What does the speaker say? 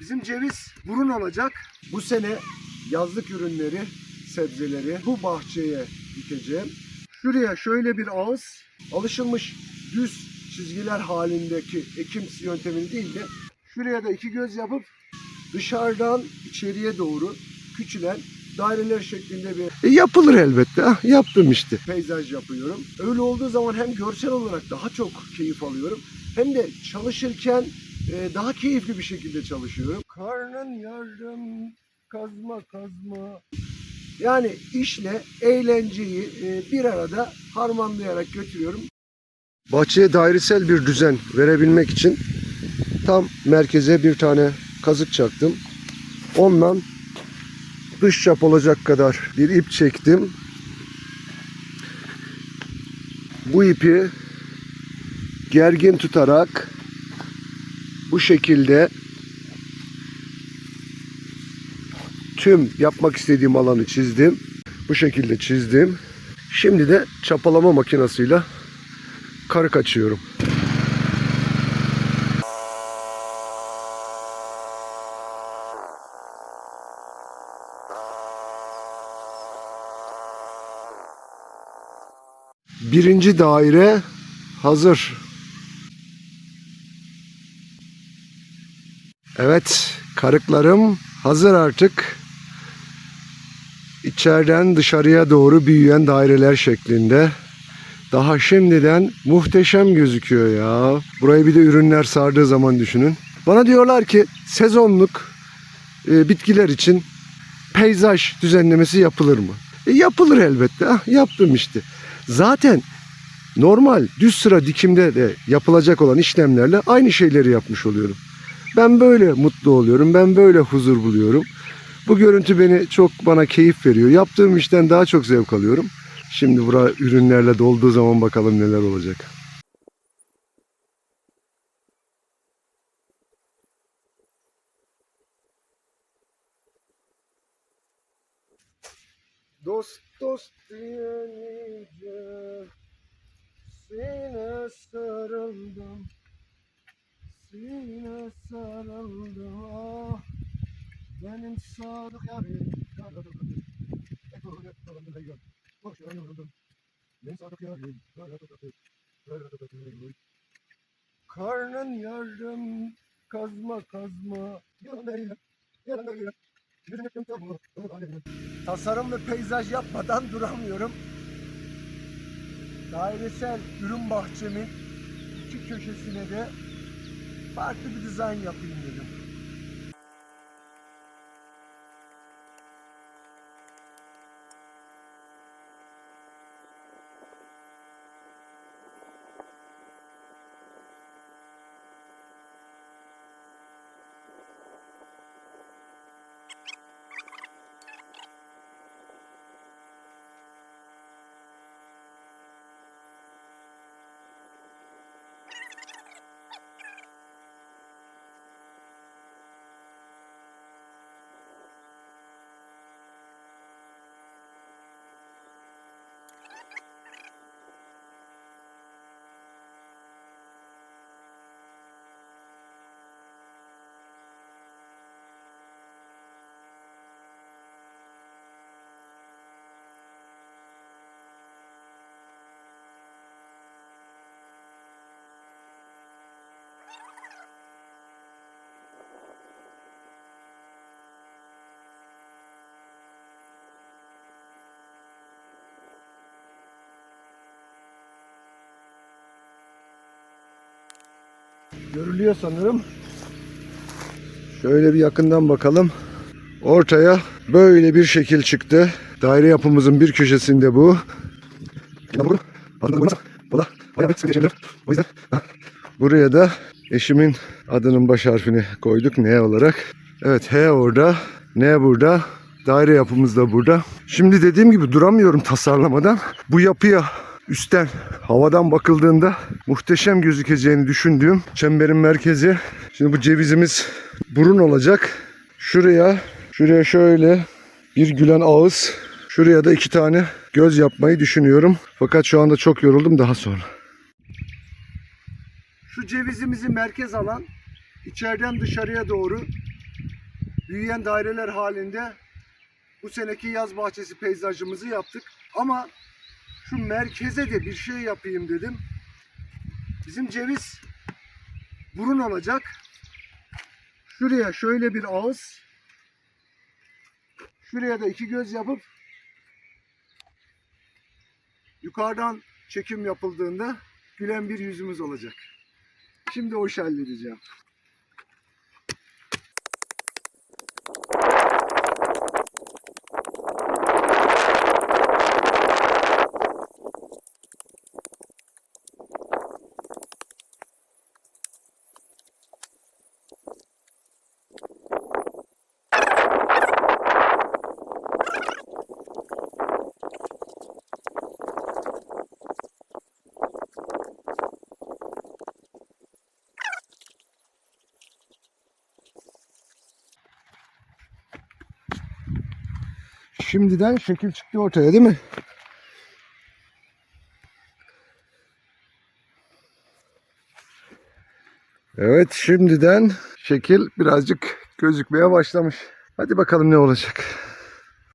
Bizim ceviz burun olacak. Bu sene yazlık ürünleri, sebzeleri bu bahçeye dikeceğim. Şuraya şöyle bir ağız alışılmış düz çizgiler halindeki ekim yöntemini değil de şuraya da iki göz yapıp dışarıdan içeriye doğru küçülen daireler şeklinde bir E, yapılır elbette. Ah, yaptım işte. Peyzaj yapıyorum. Öyle olduğu zaman hem görsel olarak daha çok keyif alıyorum hem de çalışırken e, daha keyifli bir şekilde çalışıyorum. Karnın yardım kazma kazma. Yani işle eğlenceyi e, bir arada harmanlayarak götürüyorum. Bahçeye dairesel bir düzen verebilmek için tam merkeze bir tane kazık çaktım. Ondan dış çap olacak kadar bir ip çektim. Bu ipi gergin tutarak bu şekilde tüm yapmak istediğim alanı çizdim. Bu şekilde çizdim. Şimdi de çapalama makinesiyle karık açıyorum. Birinci daire hazır. Evet, karıklarım hazır artık. İçeriden dışarıya doğru büyüyen daireler şeklinde. Daha şimdiden muhteşem gözüküyor ya. Burayı bir de ürünler sardığı zaman düşünün. Bana diyorlar ki sezonluk e, bitkiler için peyzaj düzenlemesi yapılır mı? E, yapılır elbette. Ah, yaptım işte. Zaten normal düz sıra dikimde de yapılacak olan işlemlerle aynı şeyleri yapmış oluyorum. Ben böyle mutlu oluyorum. Ben böyle huzur buluyorum. Bu görüntü beni çok bana keyif veriyor. Yaptığım işten daha çok zevk alıyorum. Şimdi bura ürünlerle dolduğu zaman bakalım neler olacak. Dost dost diyemeyeceğim sadık yarim Ben sadık yarim Karnın yardım Kazma kazma Tasarım ve peyzaj yapmadan duramıyorum. Dairesel ürün bahçemin iki köşesine de farklı bir dizayn yapayım dedim. Görülüyor sanırım. Şöyle bir yakından bakalım. Ortaya böyle bir şekil çıktı. Daire yapımızın bir köşesinde bu. Buraya da eşimin adının baş harfini koyduk N olarak. Evet H orada, N burada, daire yapımız da burada. Şimdi dediğim gibi duramıyorum tasarlamadan. Bu yapıya üstten havadan bakıldığında muhteşem gözükeceğini düşündüğüm çemberin merkezi. Şimdi bu cevizimiz burun olacak. Şuraya, şuraya şöyle bir gülen ağız. Şuraya da iki tane göz yapmayı düşünüyorum. Fakat şu anda çok yoruldum daha sonra. Şu cevizimizi merkez alan içeriden dışarıya doğru büyüyen daireler halinde bu seneki yaz bahçesi peyzajımızı yaptık. Ama şu merkeze de bir şey yapayım dedim. Bizim ceviz burun olacak. Şuraya şöyle bir ağız. Şuraya da iki göz yapıp yukarıdan çekim yapıldığında gülen bir yüzümüz olacak. Şimdi o işi halledeceğim. Şimdiden şekil çıktı ortaya değil mi? Evet şimdiden şekil birazcık gözükmeye başlamış. Hadi bakalım ne olacak.